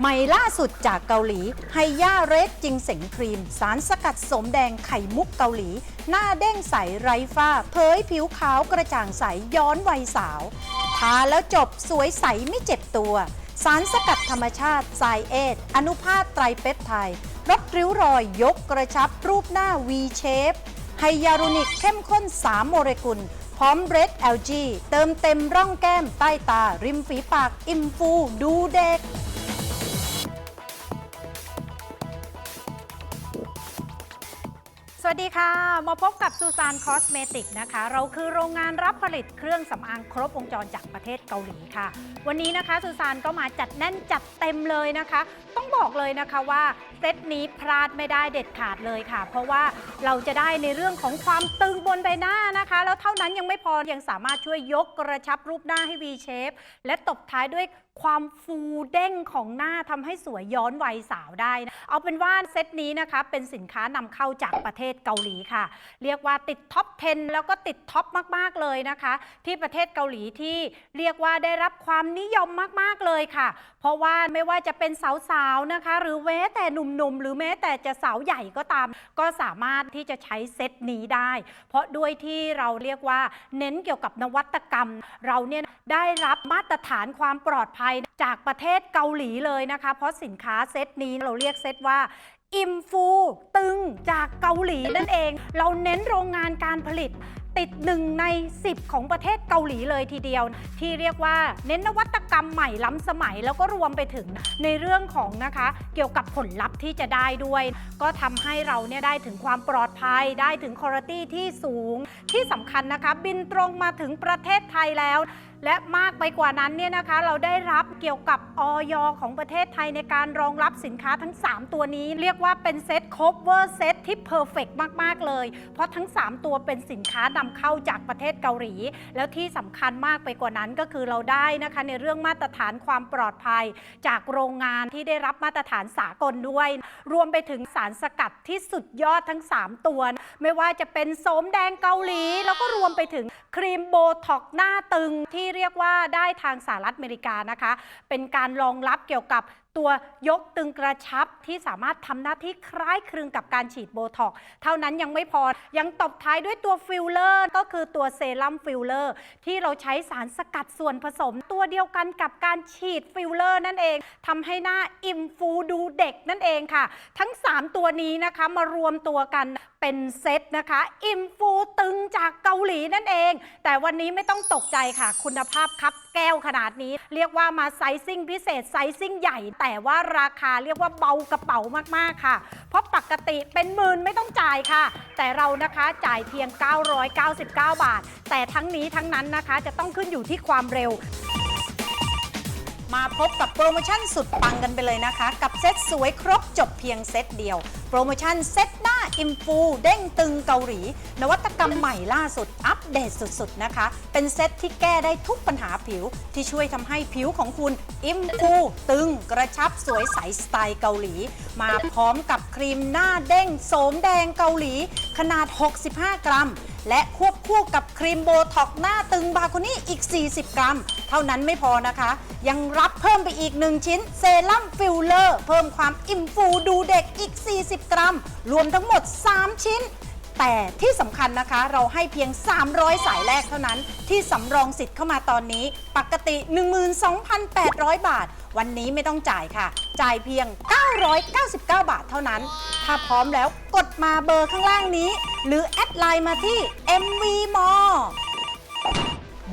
ใหม่ล่าสุดจากเกาหลีไฮย่าเรดจิงเสงครีม สารสกัดสมแดงไข่มุกเกาหลี หน้าเด้งใสไร้ฝ้า เผยผิวขาวกระจ่างใสย้อนวัยสาว ทาแล้วจบสวยใสไม่เจ็บตัว สารสกัดธรรมชาติไซเอทอนุภาคไตรเปปไทด์ลดริ้วรอยยกกระชับรูปหน้า V shape ไฮยาลูนิกเข้มข้น 3 โมเลกุล พร้อมเรด LG เติมเต็มร่องแก้มใต้ตา ริมฝีปาก อิ่มฟู ดูเด็ก วัสดีค่ะ มาพบกับซูซานคอสเมติกนะคะ เราคือโรงงานรับผลิตเครื่องสำอางครบวงจรจากประเทศเกาหลีค่ะ วันนี้นะคะซูซานก็มาจัดแน่นจัดเต็มเลยนะคะ ต้องบอกเลยนะคะว่าเซตนี้พลาดไม่ได้เด็ดขาดเลยค่ะ เพราะว่าเราจะได้ในเรื่องของความตึงบนใบหน้านะคะ แล้วเท่านั้นยังไม่พอยังสามารถช่วยยกกระชับรูปหน้าให้ V shape และตบท้ายด้วย ความฟูเด้งของหน้าทำให้สวยย้อนวัยสาวได้นะเอาเป็นว่าเซตนี้นะคะเป็นสินค้านำเข้าจากประเทศเกาหลีค่ะ เรียกว่าติดท็อป 10 แล้วก็ติดท็อปมากๆเลยนะคะ ที่ประเทศเกาหลีที่เรียกว่าได้รับความนิยมมากๆเลยค่ะเพราะว่าไม่ว่าจะเป็นสาวๆนะคะ หรือแม้แต่หนุ่มๆ หรือแม้แต่จะสาวใหญ่ก็ตาม ก็สามารถที่จะใช้เซตนี้ได้ เพราะด้วยที่เราเรียกว่าเน้นเกี่ยวกับนวัตกรรม เราเนี่ยได้รับมาตรฐานความปลอดภัยจากประเทศเกาหลีเลยนะคะ เพราะสินค้าเซตนี้เราเรียกเซตว่าอิมฟูตึงจากเกาหลีนั่นเอง เราเน้นโรงงานการผลิต ติดหนึ่งใน 10 ของประเทศเกาหลีเลยทีเดียว ที่เรียกว่าเน้นนวัตกรรมใหม่ล้ำสมัยแล้วก็รวมไปถึงในเรื่องของนะคะ เกี่ยวกับผลลัพธ์ที่จะได้ด้วย ก็ทำให้เราเนี่ยได้ถึงความปลอดภัยได้ถึงคุณภาพที่สูง ที่สำคัญนะคะ บินตรงมาถึงประเทศไทยแล้ว และมากไปกว่านั้นเนี่ยนะคะเราได้รับเกี่ยวกับออยของประเทศไทยในการรองรับสินค้าทั้ง 3 ตัวนี้ เรียกว่าเป็นเซต cover เซตที่เพอร์เฟกมาก ๆ เลย เพราะทั้ง 3 ตัวเป็นสินค้านำเข้าจากประเทศเกาหลี แล้วที่สำคัญมากไปกว่านั้นก็คือเราได้นะคะในเรื่องมาตรฐานความปลอดภัย จากโรงงานที่ได้รับมาตรฐานสากลด้วย รวมไปถึงสารสกัดที่สุดยอดทั้ง 3 ตัว ไม่ว่าจะเป็นโสมแดงเกาหลี แล้วก็รวมไปถึงครีมโบท็อกหน้าตึงที่เรียกว่าได้ทางสหรัฐอเมริกานะคะ เป็นการรองรับเกี่ยวกับตัวยกตึงกระชับที่สามารถทำหน้าที่คล้ายคลึงกับการฉีดโบท็อกเท่านั้นยังไม่พอยังตบท้ายด้วยตัวฟิลเลอร์ ก็คือตัวเซรั่มฟิลเลอร์ ที่เราใช้สารสกัดส่วนผสม ตัวเดียวกันกับการฉีดฟิลเลอร์นั่นเองทำให้หน้าอิ่มฟูดูเด็กนั่นเองค่ะ ทั้ง 3 ตัวนี้นะคะมารวมตัวกันเป็นเซตนะคะ อิ่มฟูตึงจากเกาหลีนั่นเอง แต่วันนี้ไม่ต้องตกใจค่ะ คุณภาพครับแก้วขนาดนี้ เรียกว่ามาไซซิ่งพิเศษไซซิ่งใหญ่แต่แต่ว่าราคาเรียกว่าเบากระเป๋ามากๆค่ะ เพราะปกติเป็นหมื่นไม่ต้องจ่ายค่ะ แต่เรานะคะจ่ายเพียง 999 บาท แต่ทั้งนี้ทั้งนั้นนะคะจะต้องขึ้นอยู่ที่ความเร็วมาพบกับโปรโมชั่นสุดปังกันไปเลยนะคะ กับเซ็ตสวยครบจบเพียงเซ็ตเดียว โปรโมชั่นเซ็ต อิมฟูเด้งตึงเกาหลี นวัตกรรมใหม่ล่าสุด อัปเดตสุดๆนะคะ เป็นเซ็ตที่แก้ได้ทุกปัญหาผิว ที่ช่วยทำให้ผิวของคุณอิมฟูตึงกระชับสวยใสสไตล์เกาหลี มาพร้อมกับครีมหน้าเด้งโสมแดงเกาหลี ขนาด 65 กรัม และควบคู่กับครีมโบท็อกหน้าตึงบาโคนี่อีก 40 กรัม เท่านั้นไม่พอนะคะ ยังรับเพิ่มไปอีก 1 ชิ้นเซรั่มฟิลเลอร์ เพิ่มความอิ่มฟูดูเด็กอีก 40 กรัม รวมทั้งหมด 3 ชิ้นแต่ที่สำคัญนะคะเราให้เพียง 300 สายแรกเท่านั้น ที่สำรองสิทธิ์เข้ามาตอนนี้ ปกติ 12,800 บาท วันนี้ไม่ต้องจ่ายค่ะ จ่ายเพียง 999 บาทเท่านั้น ถ้าพร้อมแล้วกดมาเบอร์ข้างล่างนี้ หรือแอดไลน์มาที่ MV m o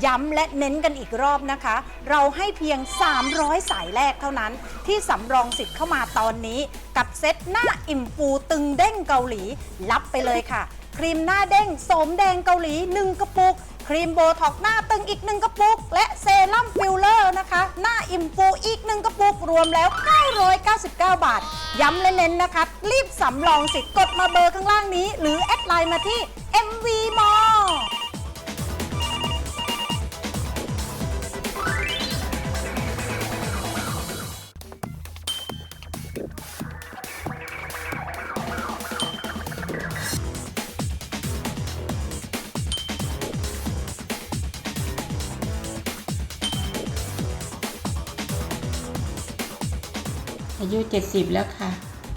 ย้ำและเน้นกันอีกรอบนะคะ เราให้เพียง 300 สายแรกเท่านั้น ที่สำรองสิทธิ์เข้ามาตอนนี้ กับเซตหน้าอิ่มฟูตึงเด้งเกาหลี รับไปเลยค่ะ ครีมหน้าเด้งโสมแดงเกาหลี 1 กระปุก ครีมโบท็อกหน้าตึงอีกหนึ่งกระปุก และเซรั่มฟิลเลอร์นะคะ หน้าอิ่มฟูอีกหนึ่งกระปุก รวมแล้ว 999 บาท ย้ำและเน้นนะคะ รีบสำรองสิทธิ์กดมาเบอร์ข้างล่างนี้ หรือแอดไลน์มาที่ MV Mall อายุ 70 แล้วค่ะ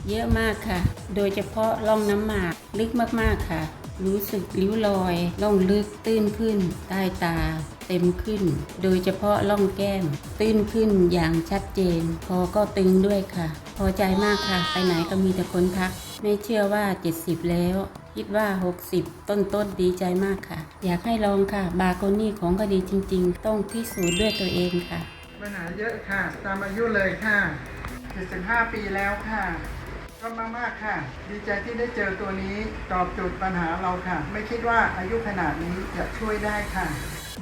เยอะมากค่ะ โดยเฉพาะร่องน้ำหมากลึกมากๆค่ะ รู้สึกริ้วรอยร่องลึกตื้นขึ้น ใต้ตา เต็มขึ้น โดยเฉพาะร่องแก้ม ตื้นขึ้นอย่างชัดเจน คอก็ตึงด้วยค่ะ พอใจมากค่ะ ไปไหนก็มีแต่คนทัก ไม่เชื่อว่า 70 แล้วคิดว่า 60 ต้นต้นๆดีใจมากค่ะ อยากให้ลองค่ะ บาโกนี่ของก็ดีจริง ๆ ต้องพิสูจน์ด้วยตัวเองค่ะปัญหาเยอะค่ะ ตามอายุเลยค่ะ 75 ปีแล้วค่ะ ก็มากมากค่ะ ดีใจที่ได้เจอตัวนี้ตอบโจทย์ปัญหาเราค่ะ ไม่คิดว่าอายุขนาดนี้จะช่วยได้ค่ะ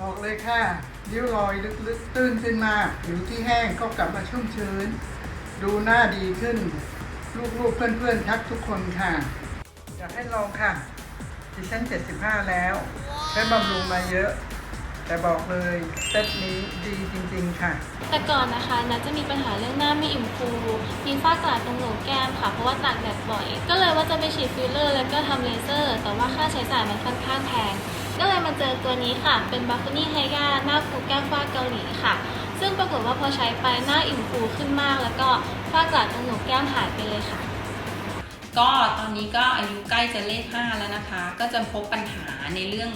บอกเลยค่ะริ้วรอยลึกๆตื้นขึ้นมากผิวที่แห้งก็กลับมาชุ่มชื้น ดูหน้าดีขึ้น ลูกๆเพื่อนๆทักทุกคนค่ะ อยากให้ลองค่ะดิฉัน 75 แล้วใช้บำรุงมาเยอะ แต่บอกเลยเซตนี้ดีจริงๆค่ะ แต่ก่อนนะคะนัทจะมีปัญหาเรื่องหน้าไม่อิ่มฟูมีฝ้ากระตรงโหนกแก้มค่ะ เพราะว่าตากแดดบ่อย ก็เลยว่าจะไปฉีดฟิลเลอร์ แล้วก็ทำเลเซอร์ แต่ว่าค่าใช้จ่ายมันค่อนข้างแพง ก็เลยมาเจอตัวนี้ค่ะ เป็นบัฟฟ n นี่ไฮยาหน้าฟูแก้มฝ้าเกาหลีค่ะ ซึ่งปรากฏว่าพอใช้ไปหน้าอิ่มฟูขึ้นมาก แล้วก็ฝ้ากระตรงโหนกแก้มหายไปเลยค่ะก็ตอนนี้ก็อายุใกล้จะเลข5แล้วนะคะ ก็จะพบปัญหาในเรื่อง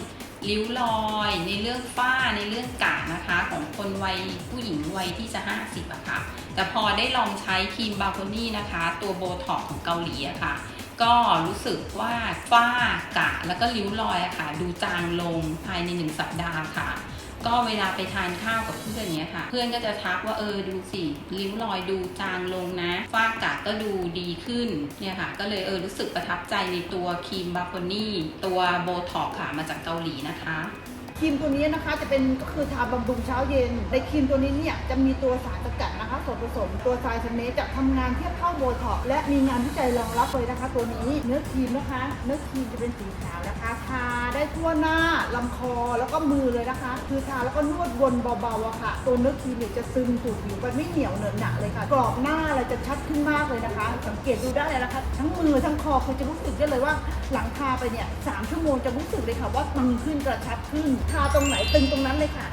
ริ้วรอยในเรื่องฝ้าในเรื่องกะนะคะ ของคนวัยผู้หญิงวัยที่จะ 50อะค่ะ แต่พอได้ลองใช้ครีมบาโคนี่นะคะ ตัวโบท็อกของเกาหลีอะค่ะ ก็รู้สึกว่าฝ้ากะแล้วก็ริ้วรอยอะค่ะ ดูจางลงภายใน 1 สัปดาห์ค่ะ ก็เวลาไปทานข้าวกับเพื่อนเนี้ยค่ะ เพื่อนก็จะทักว่าเออดูสิริ้วรอยดูจางลงนะฝ้ากระก็ดูดีขึ้นเนี่ยค่ะ ก็เลยเออรู้สึกประทับใจในตัวครีมบาโคนี่ตัวโบท็อกค่ะมาจากเกาหลีนะคะ ครีมตัวนี้นะคะจะเป็นก็คือทาบำรุงเช้าเย็น ในครีมตัวนี้เนี่ยจะมีตัวสารสกัดนะคะส่วนผสมตัวไซชเนจะทำงานเทียบเท่าโบท็อกและมีงานวิจัยรองรับเลยนะคะ ตัวนี้เนื้อครีมนะคะ เนื้อครีมจะเป็นสีขาวนะคะทาได้ทั่วหน้าลำคอแล้วก็มือเลยนะคะ คือทาแล้วก็นวดวนเบาๆอะค่ะ ตัวเนื้อครีมเนี่ยจะซึมสู่ผิวไปไม่เหนียวเหนอะหนะเลยค่ะ กรอบหน้าอะไรจะชัดขึ้นมากเลยนะคะ สังเกตดูได้เลยนะคะทั้งมือทั้งคอคือจะรู้สึกได้เลยว่า หลังทาไปเนี่ยสามชั่วโมงจะรู้สึกเลยค่ะว่าตึงขึ้นกระชับขึ้นทาตรงไหนตึงตรงนั้นเลยค่ะ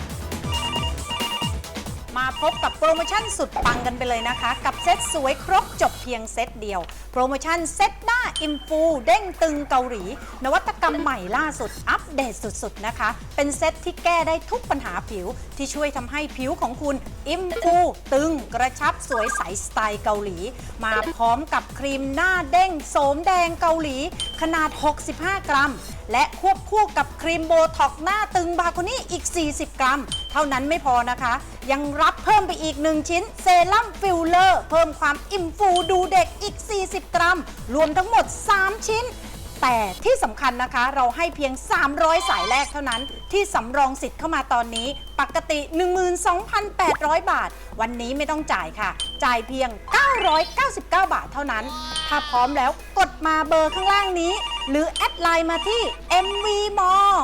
มาพบกับโปรโมชั่นสุดปังกันไปเลยนะคะ กับเซ็ตสวยครบจบเพียงเซ็ตเดียว โปรโมชั่นเซ็ตหน้าอิมฟูเด้งตึงเกาหลี นวัตกรรมใหม่ล่าสุด อัปเดตสุดๆนะคะ เป็นเซ็ตที่แก้ได้ทุกปัญหาผิว ที่ช่วยทำให้ผิวของคุณ อิมฟูตึงกระชับสวยใสสไตล์เกาหลี มาพร้อมกับครีมหน้าเด้งโสมแดงเกาหลี ขนาด 65 กรัม และควบคู่กับครีมโบท็อกหน้าตึงบาโคนี่อีก 40 กรัม เท่านั้นไม่พอนะคะ ยังรับเพิ่มไปอีก 1 ชิ้นเซรั่มฟิลเลอร์ เพิ่มความอิ่มฟูดูเด็กอีก 40 กรัม รวมทั้งหมด 3 ชิ้นแต่ที่สำคัญนะคะเราให้เพียง 300 สายแรกเท่านั้น ที่สำรองสิทธิ์เข้ามาตอนนี้ ปกติ 12,800 บาท วันนี้ไม่ต้องจ่ายค่ะ จ่ายเพียง 999 บาทเท่านั้น ถ้าพร้อมแล้วกดมาเบอร์ข้างล่างนี้ หรือแอดไลน์มาที่ MV m a l l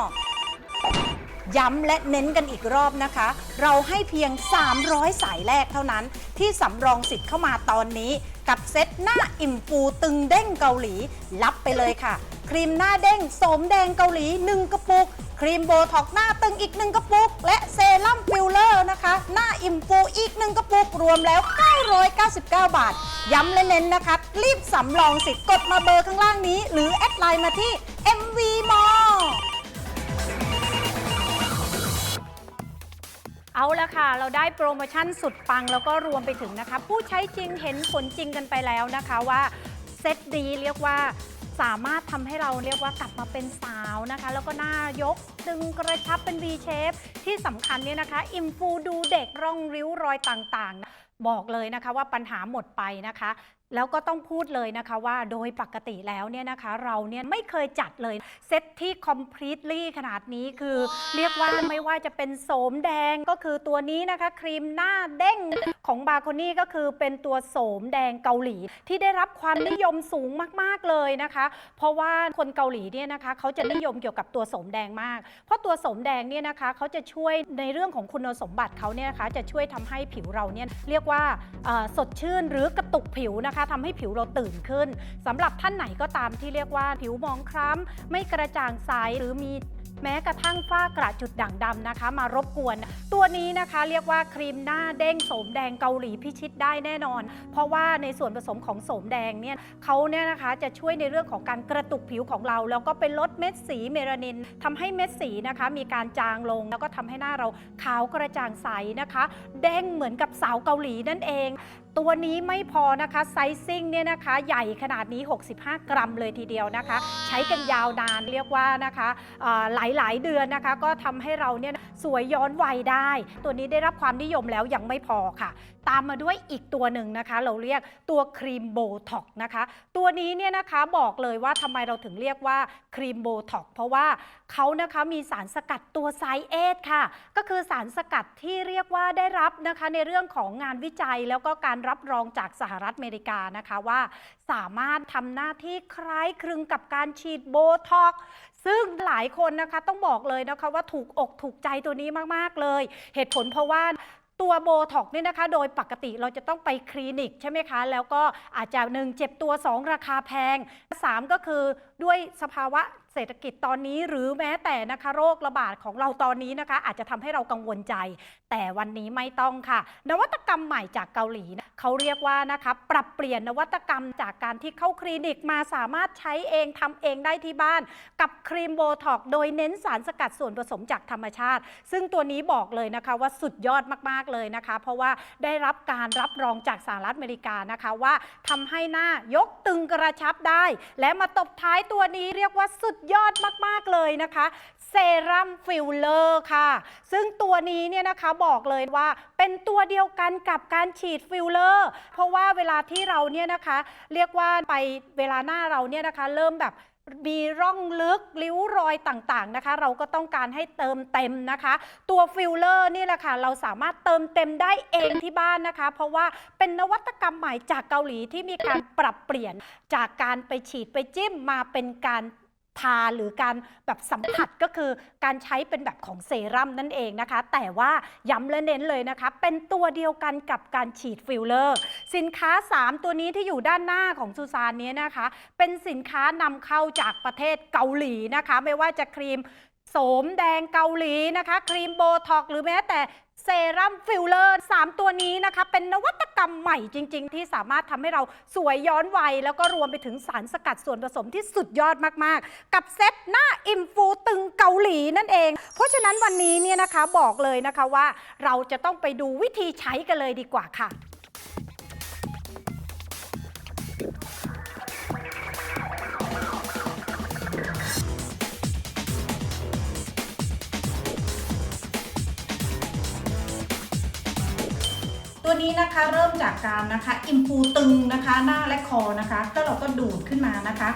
ย้ำและเน้นกันอีกรอบนะคะ เราให้เพียง 300 สายแรกเท่านั้น ที่สำรองสิทธิ์เข้ามาตอนนี้ กับเซตหน้าอิ่มฟูตึงเด้งเกาหลี รับไปเลยค่ะ ครีมหน้าเด้งโสมแดงเกาหลี 1 กระปุก ครีมโบท็อกหน้าตึงอีก 1 กระปุก และเซรั่มฟิลเลอร์นะคะ หน้าอิ่มฟูอีก 1 กระปุก รวมแล้ว 999 บาท ย้ำและเน้นนะคะ รีบสำรองสิทธิ์กดมาเบอร์ข้างล่างนี้ หรือแอดไลน์มาที่ MV Mall เอาละค่ะ เราได้โปรโมชั่นสุดปังแล้วก็รวมไปถึงนะคะ ผู้ใช้จริงเห็นผลจริงกันไปแล้วนะคะว่าเซตดีเรียกว่าสามารถทำให้เราเรียกว่ากลับมาเป็นสาวนะคะ แล้วก็หน้ายกดึงกระชับเป็น V shape ที่สำคัญเนี่ยนะคะ อิมฟูดูเด็กร่องริ้วรอยต่างๆ บอกเลยนะคะว่าปัญหาหมดไปนะคะ แล้วก็ต้องพูดเลยนะคะว่าโดยปกติแล้วเนี่ยนะคะ เราเนี่ยไม่เคยจัดเลยเซตที่ completely ขนาดนี้คือเรียกว่าไม่ว่าจะเป็นโสมแดงก็คือตัวนี้นะคะ ครีมหน้าเด้งของบาโคนี่ก็คือเป็นตัวโสมแดงเกาหลี ที่ได้รับความนิยมสูงมาก ๆ เลยนะคะ เพราะว่าคนเกาหลีเนี่ยนะคะเขาจะนิยมเกี่ยวกับตัวโสมแดงมาก เพราะตัวโสมแดงเนี่ยนะคะเขาจะช่วยในเรื่องของคุณสมบัติเขาเนี่ยนะคะจะช่วยทำให้ผิวเราเนี่ยเรียกว่าเอ่อสดชื่นหรือกระตุกผิวนะคะนะคะทำให้ผิวเราตื่นขึ้นสำหรับท่านไหนก็ตามที่เรียกว่าผิวหมองคล้ำไม่กระจ่างใสหรือมีแม้กระทั่งฝ้ากระจุดด่างดำนะคะ มารบกวน ตัวนี้นะคะเรียกว่าครีมหน้าเด้งโสมแดงเกาหลีพิชิตได้แน่นอน เพราะว่าในส่วนผสมของโสมแดงเนี่ยเขาเนี่ยนะคะจะช่วยในเรื่องของการกระตุกผิวของเรา แล้วก็เป็นลดเม็ดสีเมลานินทำให้เม็ดสีนะคะ มีการจางลง แล้วก็ทำให้หน้าเราขาวกระจ่างใสนะคะ เด้งเหมือนกับสาวเกาหลีนั่นเอง ตัวนี้ไม่พอนะคะไซซิ่งเนี่ยนะคะ ใหญ่ขนาดนี้ 65 กรัมเลยทีเดียวนะคะ ใช้กันยาวนานเรียกว่านะคะหลายหลายเดือนนะคะ ก็ทำให้เราเนี่ย สวยย้อนวัยได้ ตัวนี้ได้รับความนิยมแล้วยังไม่พอค่ะ ตามมาด้วยอีกตัวหนึ่งนะคะ เราเรียกตัวครีมโบท็อกนะคะ ตัวนี้เนี่ยนะคะบอกเลยว่าทำไมเราถึงเรียกว่าครีมโบท็อกเพราะว่าเขานะคะมีสารสกัดตัวไซเอทค่ะ ก็คือสารสกัดที่เรียกว่าได้รับนะคะในเรื่องของงานวิจัยแล้วก็การรับรองจากสหรัฐอเมริกานะคะว่าสามารถทำหน้าที่คล้ายคลึงกับการฉีดโบท็อกซึ่งหลายคนนะคะต้องบอกเลยนะคะว่าถูกอกถูกใจตัวนี้มาก ๆ เลย เหตุผลเพราะว่าตัวโบท็อกเนี่ยนะคะ โดยปกติเราจะต้องไปคลินิกใช่ไหมคะ แล้วก็อาจจะหนึ่งเจ็บตัว 2 ราคาแพง 3 ก็คือด้วยสภาวะ เศรษฐกิจตอนนี้หรือแม้แต่นะคะโรคระบาดของเราตอนนี้นะคะ อาจจะทำให้เรากังวลใจ แต่วันนี้ไม่ต้องค่ะ นวัตกรรมใหม่จากเกาหลีนะเขาเรียกว่านะคะปรับเปลี่ยนนวัตกรรมจากการที่เข้าคลินิกมาสามารถใช้เองทำเองได้ที่บ้าน กับครีมโบท็อกโดยเน้นสารสกัดส่วนผสมจากธรรมชาติ ซึ่งตัวนี้บอกเลยนะคะว่าสุดยอดมากๆเลยนะคะ เพราะว่าได้รับการรับรองจากสหรัฐอเมริกานะคะว่าทำให้หน้ายกตึงกระชับได้ และมาตบท้ายตัวนี้เรียกว่าสุดยอดมาก ๆ เลยนะคะเซรั่มฟิลเลอร์ค่ะ ซึ่งตัวนี้เนี่ยนะคะบอกเลยว่าเป็นตัวเดียวกันกับการฉีดฟิลเลอร์ เพราะว่าเวลาที่เราเนี่ยนะคะ เรียกว่าไปเวลาหน้าเราเนี่ยนะคะ เริ่มแบบมีร่องลึกริ้วรอยต่างๆนะคะ เราก็ต้องการให้เติมเต็มนะคะ ตัวฟิลเลอร์นี่แหละค่ะ เราสามารถเติมเต็มได้เองที่บ้านนะคะ เพราะว่าเป็นนวัตกรรมใหม่จากเกาหลีที่มีการปรับเปลี่ยนจากการไปฉีดไปจิ้มมาเป็นการ ทาหรือการแบบสัมผัสก็คือการใช้เป็นแบบของเซรั่มนั่นเองนะคะ แต่ว่าย้ำและเน้นเลยนะคะ เป็นตัวเดียวกันกับการฉีดฟิลเลอร์ สินค้า 3 ตัวนี้ที่อยู่ด้านหน้าของซูซานเนี้ยนะคะ เป็นสินค้านำเข้าจากประเทศเกาหลีนะคะ ไม่ว่าจะครีม โสมแดงเกาหลีนะคะ ครีมโบท็อกหรือแม้แต่เซรั่มฟิลเลอร์3ตัวนี้นะคะ เป็นนวัตกรรมใหม่จริง ๆ ที่สามารถทำให้เราสวยย้อนวัย แล้วก็รวมไปถึงสารสกัดส่วนผสมที่สุดยอดมาก ๆ กับเซตหน้าอิมฟูตึงเกาหลีนั่นเอง เพราะฉะนั้นวันนี้เนี่ยนะคะบอกเลยนะคะว่าเราจะต้องไปดูวิธีใช้กันเลยดีกว่าค่ะ ตัวนี้นะคะเริ่มจากการนะคะอิมพูตึงนะคะหน้าและคอนะคะแล้วเราก็ดูดขึ้นมานะคะ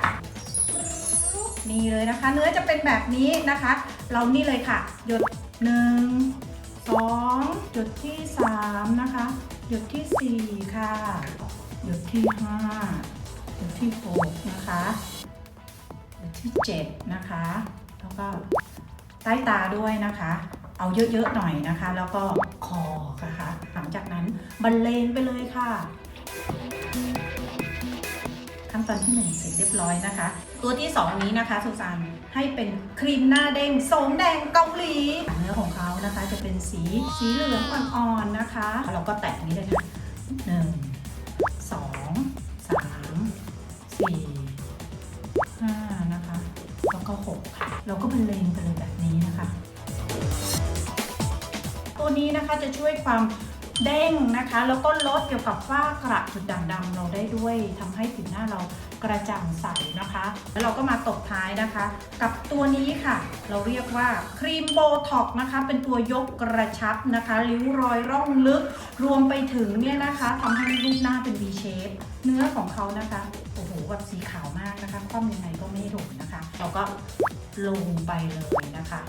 นี่เลยนะคะ เนื้อจะเป็นแบบนี้นะคะ เรานี่เลยค่ะ หยดหนึ่งสองหยดที่สามนะคะ หยดที่สี่ค่ะ หยดที่ห้าหยดที่หกนะคะหยดที่เจ็ดนะคะ แล้วก็ใต้ตาด้วยนะคะ เอาเยอะๆหน่อยนะคะ แล้วก็คอนะคะ บรรเลงไปเลยค่ะ ขั้นตอนที่1เสร็จเรียบร้อยนะคะ ตัวที่2นี้นะคะสุสานให้เป็นครีมหน้าเด้งโสมแดงเกาหลีเนื้อของเขานะคะจะเป็นสีสีเหลืองอ่อนๆนะคะ เราก็แตะนี้เลยค่ะหนึ่งสองสามสี่ห้านะคะ แล้วก็หกค่ะ เราก็บรรเลงไปเลยแบบนี้นะคะ ตัวนี้นะคะจะช่วยความ เด้งนะคะ แล้วก็ลดเกี่ยวกับฝ้ากระจุดด่างดำเราได้ด้วยทำให้ผิวหน้าเรากระจ่างใสนะคะ แล้วเราก็มาตบท้ายนะคะ กับตัวนี้ค่ะ เราเรียกว่าครีมโบท็อกนะคะ เป็นตัวยกกระชับนะคะริ้วรอยร่องลึก รวมไปถึงเนี่ยนะคะทำให้รูปหน้าเป็น V shape เนื้อของเขานะคะโอ้โหแบบสีขาวมากนะคะคว่ำยังไงก็ไม่หลงนะคะ เราก็ลงไปเลยนะคะ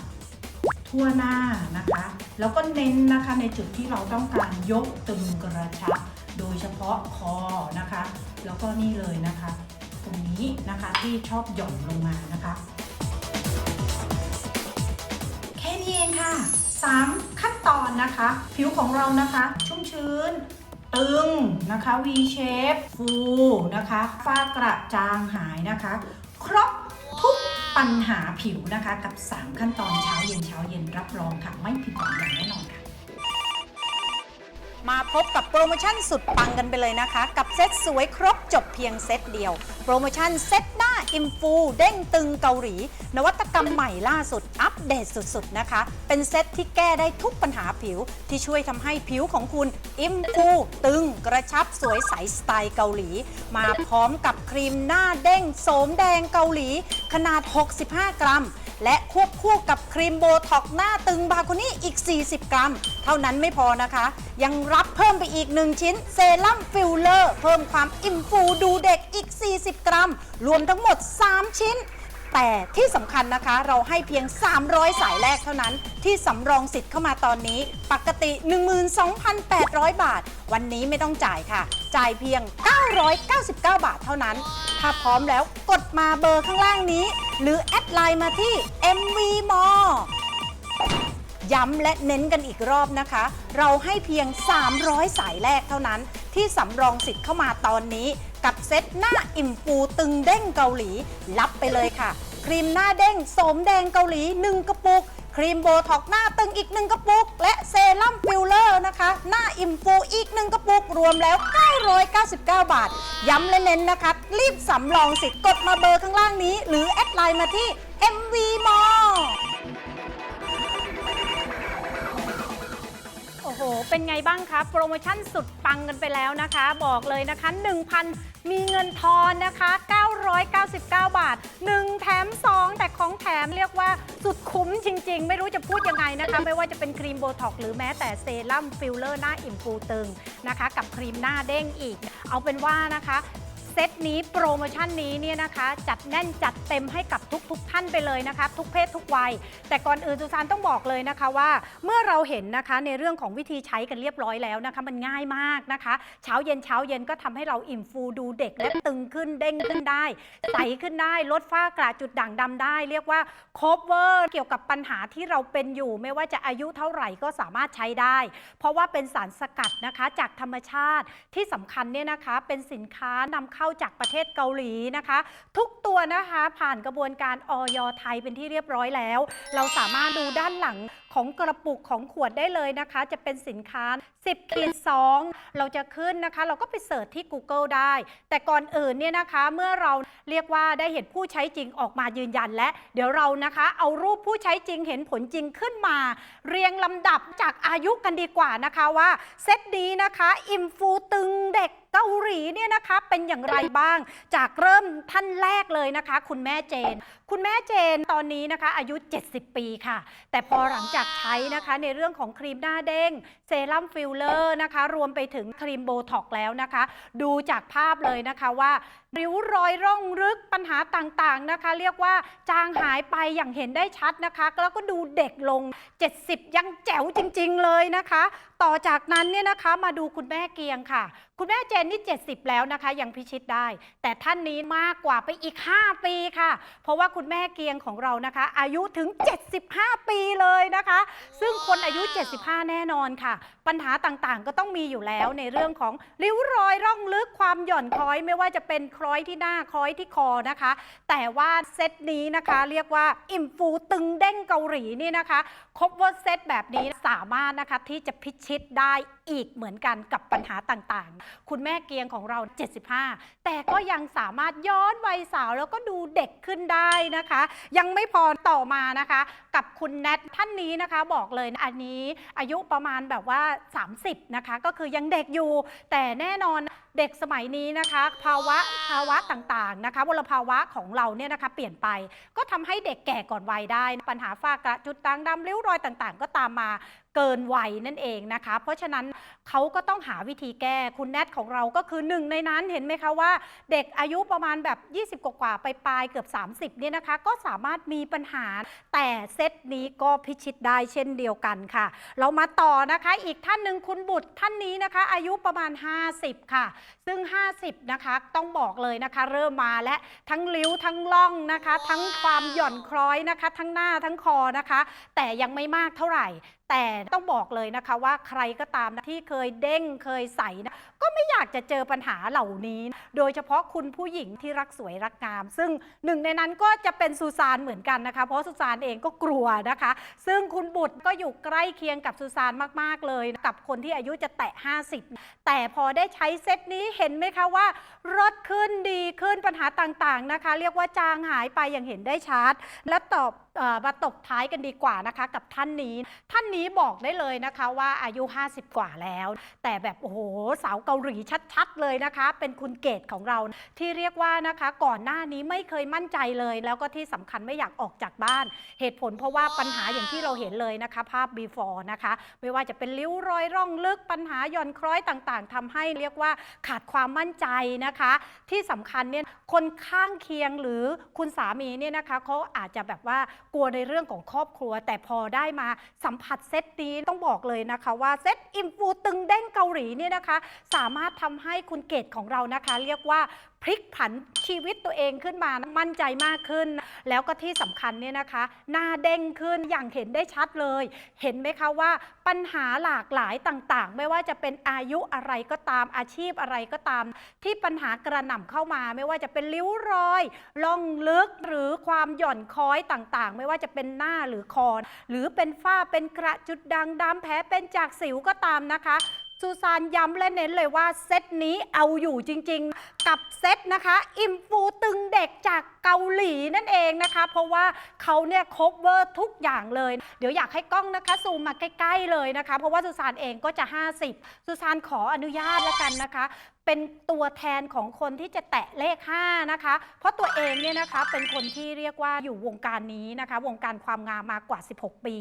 ทั่วหน้านะคะ แล้วก็เน้นนะคะในจุดที่เราต้องการยกตึงกระชับ โดยเฉพาะคอนะคะ แล้วก็นี่เลยนะคะ ตรงนี้นะคะที่ชอบหย่อนลงมานะคะ แค่นี้เองค่ะ 3 ขั้นตอนนะคะ ผิวของเรานะคะ ชุ่มชื้นตึงนะคะ V shape ฟูนะคะ ฝ้ากระจางหายนะคะ ครบ ปัญหาผิวนะคะ กับ 3 ขั้นตอนเช้าเย็นเช้าเย็นรับรองค่ะ ไม่ผิดหวังอย่างแน่นอนค่ะ มาพบกับโปรโมชั่นสุดปังกันไปเลยนะคะ กับเซ็ตสวยครบจบเพียงเซ็ตเดียว โปรโมชั่นเซ็ตหน้าอิมฟูเด้งตึงเกาหลี นวัตกรรมใหม่ล่าสุด อัปเดตสุดๆนะคะ เป็นเซ็ตที่แก้ได้ทุกปัญหาผิว ที่ช่วยทำให้ผิวของคุณอิมฟูตึงกระชับสวยใสสไตล์เกาหลี มาพร้อมกับครีมหน้าเด้งโสมแดงเกาหลี ขนาด 65 กรัม และควบคู่กับครีมโบท็อกหน้าตึงบาโคนี่อีก 40 กรัม เท่านั้นไม่พอนะคะ ยังรับเพิ่มไปอีก 1 ชิ้นเซรั่มฟิลเลอร์ เพิ่มความอิ่มฟูดูเด็กอีก 40 กรัม รวมทั้งหมด 3 ชิ้น แต่ที่สำคัญนะคะเราให้เพียง 300 สายแรกเท่านั้น ที่สำรองสิทธิ์เข้ามาตอนนี้ ปกติ 12,800 บาท วันนี้ไม่ต้องจ่ายค่ะ จ่ายเพียง 999 บาทเท่านั้น ถ้าพร้อมแล้วกดมาเบอร์ข้างล่างนี้ หรือแอดไลน์มาที่ MV m o ย้ำและเน้นกันอีกรอบนะคะ เราให้เพียง 300 สายแรกเท่านั้น ที่สำรองสิทธิ์เข้ามาตอนนี้ กับเซตหน้าอิ่มฟูตึงเด้งเกาหลี รับไปเลยค่ะ ครีมหน้าเด้งโสมแดงเกาหลี 1 กระปุก ครีมโบท็อกหน้าตึงอีก 1 กระปุก และเซรั่มฟิลเลอร์นะคะ หน้าอิ่มฟูอีก 1 กระปุก รวมแล้ว 999 บาท ย้ำและเน้นนะคะ รีบสำรองสิทธิ์กดมาเบอร์ข้างล่างนี้ หรือแอดไลน์มาที่ MV Mall โห เป็นไงบ้างคะ โปรโมชั่นสุดปังกันไปแล้วนะคะ บอกเลยนะคะ 1,000 มีเงินทอนนะคะ 999 บาท 1 แถม 2 แต่ของแถมเรียกว่าสุดคุ้มจริง ๆ ไม่รู้จะพูดยังไงนะคะ ไม่ว่าจะเป็นครีมโบท็อกหรือแม้แต่เซรั่มฟิลเลอร์หน้าอิ่มฟูตึงนะคะ กับครีมหน้าเด้งอีก เอาเป็นว่านะคะ ซตนี้โปรโมชั่นนี้เนี่ยนะคะ จัดแน่นจัดเต็มให้กับทุกๆทท่านไปเลยนะคะ ทุกเพศทุกวัย แต่ก่อนอื่นสุสานต้องบอกเลยนะคะว่า เมื่อเราเห็นนะคะในเรื่องของวิธีใช้กันเรียบร้อยแล้วนะคะ มันง่ายมากนะคะ เช้าเย็นเช้าเย็นก็ทำให้เราอิ่มฟูดูเด็กและตึงขึ้นเด้งขึ้นได้ ใสขึ้นได้ลดฝ้ากระจุดด่างดำได้ เรียกว่าครบเวอร์เกี่ยวกับปัญหาที่เราเป็นอยู่ไม่ว่าจะอายุเท่าไหร่ก็สามารถใช้ได้ เพราะว่าเป็นสารสกัดนะคะจากธรรมชาติที่สำคัญเนี่ยนะคะเป็นสินค้านำเข้าจากประเทศเกาหลีนะคะ ทุกตัวนะคะผ่านกระบวนการออยไทยเป็นที่เรียบร้อยแล้ว เราสามารถดูด้านหลังของกระปุกของขวดได้เลยนะคะ จะเป็นสินค้า 10ขีด2เราจะขึ้นนะคะ เราก็ไปเสิร์ชที่ Google ได้ แต่ก่อนอื่นเนี่ยนะคะเมื่อเราเรียกว่าได้เห็นผู้ใช้จริงออกมายืนยันและ เดี๋ยวเรานะคะเอารูปผู้ใช้จริงเห็นผลจริงขึ้นมา เรียงลำดับจากอายุกันดีกว่านะคะว่าเซตนี้นะคะอิมฟูตึงเด็กเกาหลีเนี่ยนะคะเป็นอย่างไรบ้าง จากเริ่มท่านแรกเลยนะคะ คุณแม่เจน คุณแม่เจนตอนนี้นะคะ อายุ 70 ปีค่ะ แต่พอหลังจากใช้นะคะในเรื่องของครีมหน้าเด้งเซรั่มฟิลเลอร์นะคะ รวมไปถึงครีมโบท็อกแล้วนะคะ ดูจากภาพเลยนะคะว่า ริ้วรอยร่องรึกปัญหาต่างๆนะคะ เรียกว่าจางหายไปอย่างเห็นได้ชัดนะคะ แล้วก็ดูเด็กลง 70 ยังแจ๋วจริง ๆ เลยนะคะ ต่อจากนั้นเนี่ยนะคะมาดูคุณแม่เกียงค่ะ คุณแม่เจนนี่ 70 แล้วนะคะ ยังพิชิตได้ แต่ท่านนี้มากกว่าไปอีก 5 ปีค่ะ เพราะว่าคุณแม่เกียงของเรานะคะ อายุถึง 75 ปีเลยนะคะซึ่งคนอายุ 75 แน่นอนค่ะ ปัญหาต่างๆ ก็ต้องมีอยู่แล้วในเรื่องของริ้วรอยร่องลึกความหย่อนคล้อยไม่ว่าจะเป็นคล้อยที่หน้าคล้อยที่คอนะคะ แต่ว่าเซตนี้นะคะเรียกว่าอิ่มฟูตึงเด้งเกาหลีนี่นะคะครบว่าเซตแบบนี้สามารถนะคะที่จะพิชิตได้อีกเหมือนกันกับปัญหาต่างๆ คุณแม่เกียงของเรา 75 แต่ก็ยังสามารถย้อนวัยสาวแล้วก็ดูเด็กขึ้นได้นะคะ ยังไม่พอต่อมานะคะ กับคุณแนทท่านนี้นะคะ บอกเลยนะอันนี้อายุประมาณแบบว่า30 นะคะ ก็คือยังเด็กอยู่ แต่แน่นอนเด็กสมัยนี้นะคะ ภาวะภาวะต่างๆนะคะมลภาวะของเราเนี่ยนะคะเปลี่ยนไป ก็ทำให้เด็กแก่ก่อนวัยได้ ปัญหาฝ้ากระจุดด่างดำริ้วรอยต่างๆ ก็ตามมา เกินวัยนั่นเองนะคะ เพราะฉะนั้นเขาก็ต้องหาวิธีแก้คุณแนทของเราก็คือหนึ่งในนั้นเห็นไหมคะว่า เด็กอายุประมาณแบบ 20 กว่าๆไปปลายเกือบ 30เนี่ยนะคะ ก็สามารถมีปัญหา แต่เซตนี้ก็พิชิตได้เช่นเดียวกันค่ะ เรามาต่อนะคะอีกท่านหนึ่งคุณบุตรท่านนี้นะคะ อายุประมาณ 50 ค่ะ ซึ่ง 50 นะคะต้องบอกเลยนะคะ เริ่มมาและทั้งริ้วทั้งล่องนะคะ ทั้งความหย่อนคล้อยนะคะ ทั้งหน้าทั้งคอนะคะ แต่ยังไม่มากเท่าไหร่ แต่ต้องบอกเลยนะคะว่าใครก็ตามนะที่เคยเด้งเคยใส่นะ ก็ไม่อยากจะเจอปัญหาเหล่านี้ โดยเฉพาะคุณผู้หญิงที่รักสวยรักงาม ซึ่งหนึ่งในนั้นก็จะเป็นซูซานเหมือนกันนะคะ เพราะซูซานเองก็กลัวนะคะ ซึ่งคุณบุตรก็อยู่ใกล้เคียงกับซูซานมาก ๆ เลย กับคนที่อายุจะแตะ 50 แต่พอได้ใช้เซตนี้เห็นไหมคะว่าลดขึ้นดีขึ้นปัญหาต่างๆนะคะ เรียกว่าจางหายไปอย่างเห็นได้ชัดและตอบมาตบท้ายกันดีกว่านะคะ กับท่านนี้ ท่านนี้บอกได้เลยนะคะว่าอายุ 50 กว่าแล้ว แต่แบบโอ้โหสาวเกาหลีชัดๆเลยนะคะ เป็นคุณเกดของเราที่เรียกว่านะคะ ก่อนหน้านี้ไม่เคยมั่นใจเลย แล้วก็ที่สำคัญไม่อยากออกจากบ้าน เหตุผลเพราะว่าปัญหาอย่างที่เราเห็นเลยนะคะ ภาพ before นะคะ ไม่ว่าจะเป็นริ้วรอยร่องลึกปัญหาย่อนคล้อยต่างๆทำให้เรียกว่าขาดความมั่นใจนะคะ ที่สำคัญเนี่ยคนข้างเคียงหรือคุณสามีเนี่ยนะคะเขาอาจจะแบบว่ากลัวในเรื่องของครอบครัว แต่พอได้มาสัมผัสเซตนี้ต้องบอกเลยนะคะว่าเซตอิมฟูตึงเด้งเกาหลีเนี่ยนะคะสามารถทำให้คุณเกดของเรานะคะ เรียกว่าพลิกผันชีวิตตัวเองขึ้นมามั่นใจมากขึ้น แล้วก็ที่สำคัญเนี่ยนะคะ หน้าเด้งขึ้นอย่างเห็นได้ชัดเลย เห็นไหมคะว่าปัญหาหลากหลายต่างๆ ไม่ว่าจะเป็นอายุอะไรก็ตามอาชีพอะไรก็ตาม ที่ปัญหากระหน่ำเข้ามา ไม่ว่าจะเป็นริ้วรอยล่องลึกหรือความหย่อนคอยต่างๆ ไม่ว่าจะเป็นหน้าหรือคอหรือเป็นฝ้าเป็นกระจุดด่างดำแผลเป็นจากสิวก็ตามนะคะ ซูซานย้ำและเน้นเลยว่าเซตนี้เอาอยู่จริงๆ กับเซตนะคะ อิมฟูตึงเด็กจากเกาหลีนั่นเองนะคะ เพราะว่าเขาเนี่ยคบเวอร์ทุกอย่างเลย เดี๋ยวอยากให้กล้องนะคะ ซูมมาใกล้ๆเลยนะคะ เพราะว่าซูซานเองก็จะ 50ซูซานขออนุญาตแล้วกันนะคะ เป็นตัวแทนของคนที่จะแตะเลข 5 นะคะ เพราะตัวเองเนี่ยนะคะเป็นคนที่เรียกว่าอยู่วงการนี้นะคะ วงการความงามมากว่า 16 ปี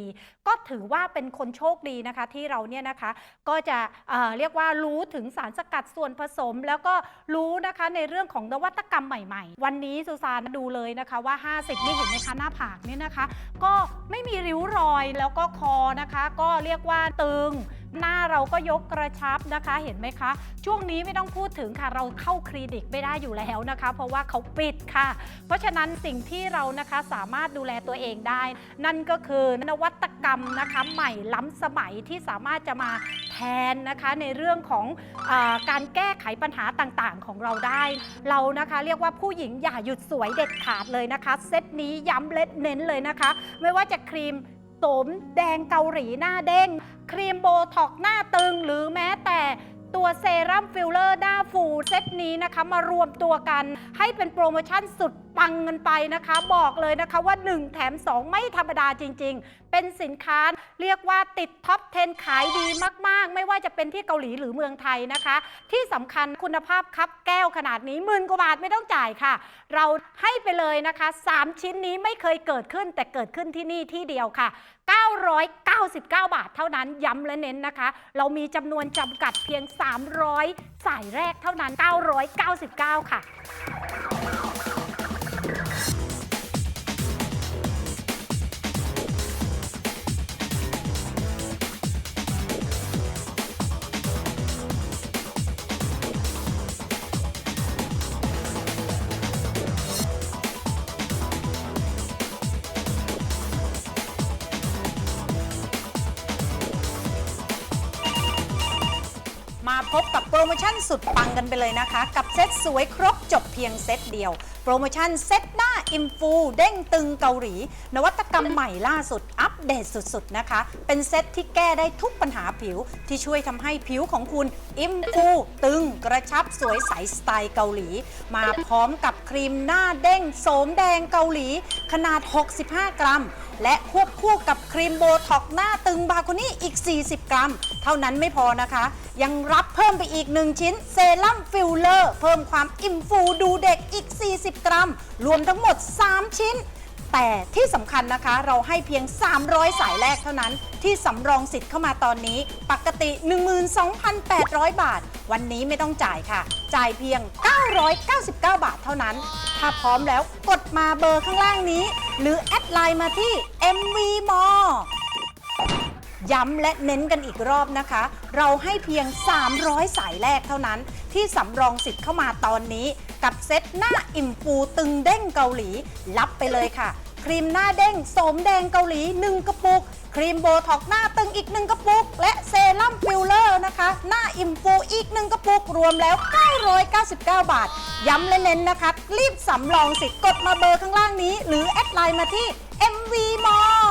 ก็ถือว่าเป็นคนโชคดีนะคะที่เราเนี่ยนะคะก็จะเเรียกว่ารู้ถึงสารสกัดส่วนผสม แล้วก็รู้นะคะในเรื่องของนวัตกรรมใหม่ ๆ วันนี้ซูซานดูเลยนะคะว่า 50 นี่เห็นไหมคะหน้าผากเนี่ยนะคะ ก็ไม่มีริ้วรอยแล้วก็คอนะคะ ก็เรียกว่าตึง หน้าเราก็ยกกระชับนะคะ เห็นไหมคะ ช่วงนี้ไม่ต้องพูดถึงค่ะ เราเข้าคลินิกไม่ได้อยู่แล้วนะคะ เพราะว่าเขาปิดค่ะ เพราะฉะนั้นสิ่งที่เรานะคะสามารถดูแลตัวเองได้ นั่นก็คือนวัตกรรมนะคะใหม่ล้ำสมัยที่สามารถจะมาแทนนะคะในเรื่องของอการแก้ไขปัญหาต่างๆ ของเราได้ เรานะคะเรียกว่าผู้หญิงอย่าหยุดสวยเด็ดขาดเลยนะคะ เซตนี้ย้ำเล็ดเน้นเลยนะคะ ไม่ว่าจะครีม สมแดงเกาหลีหน้าเด้ง ครีมโบท็อกหน้าตึงหรือแม้แต่ ตัวเซรั่มฟิลเลอร์หน้าฟูเซตนี้นะคะมารวมตัวกัน ให้เป็นโปรโมชั่นสุดปังเงินไปนะคะ บอกเลยนะคะว่า 1 แถม 2 ไม่ธรรมดาจริง ๆ เป็นสินค้าเรียกว่าติดท็อป 10 ขายดีมาก ๆ ไม่ว่าจะเป็นที่เกาหลีหรือเมืองไทยนะคะ ที่สำคัญคุณภาพครับแก้วขนาดนี้หมื่นกว่าบาทไม่ต้องจ่ายค่ะ เราให้ไปเลยนะคะ 3 ชิ้นนี้ไม่เคยเกิดขึ้นแต่เกิดขึ้นที่นี่ที่เดียวค่ะ 999 บาทเท่านั้นย้ำและเน้นนะคะ เรามีจำนวนจำกัดเพียง 300 สายแรกเท่านั้น 999 ค่ะ พบกับโปรโมชั่นสุดปังกันไปเลยนะคะ กับเซ็ตสวยครบจบเพียงเซ็ตเดียว โปรโมชั่นเซ็ตหน้าอิมฟูเด้งตึงเกาหลี นวัตกรรมใหม่ล่าสุด เดตสุดๆนะคะ เป็นเซ็ตที่แก้ได้ทุกปัญหาผิวที่ช่วยทำให้ผิวของคุณ อิ่มฟูตึงกระชับสวยใสสไตล์เกาหลี มาพร้อมกับครีมหน้าเด้งโสมแดงเกาหลี ขนาด 65 กรัม และควบคู่กับครีมโบท็อกหน้าตึงบาโคนี่อีก 40 กรัม เท่านั้นไม่พอนะคะ ยังรับเพิ่มไปอีก 1 ชิ้นเซรั่มฟิลเลอร์ เพิ่มความอิ่มฟูดูเด็กอีก 40 กรัม รวมทั้งหมด 3 ชิ้น แต่ที่สำคัญนะคะเราให้เพียง 300 สายแรกเท่านั้น ที่สำรองสิทธิ์เข้ามาตอนนี้ ปกติ 12,800 บาท วันนี้ไม่ต้องจ่ายค่ะ จ่ายเพียง 999 บาทเท่านั้น ถ้าพร้อมแล้วกดมาเบอร์ข้างล่างนี้ หรือแอดไลน์มาที่ MV m o ย้ำและเน้นกันอีกรอบนะคะ เราให้เพียง 300 สายแรกเท่านั้น ที่สำรองสิทธิ์เข้ามาตอนนี้ กับเซตหน้าอิ่มปูตึงเด้งเกาหลี รับไปเลยค่ะ ครีมหน้าเด้งโสมแดงเกาหลี 1 กระปุก ครีมโบท็อกหน้าตึงอีก 1 กระปุก และเซรั่มฟิลเลอร์นะคะ หน้าอิ่มฟูอีก 1 กระปุก รวมแล้ว 999 บาท ย้ำและเน้นนะคะ รีบสำรองสิทธิ์กดมาเบอร์ข้างล่างนี้ หรือแอดไลน์มาที่ MV Mall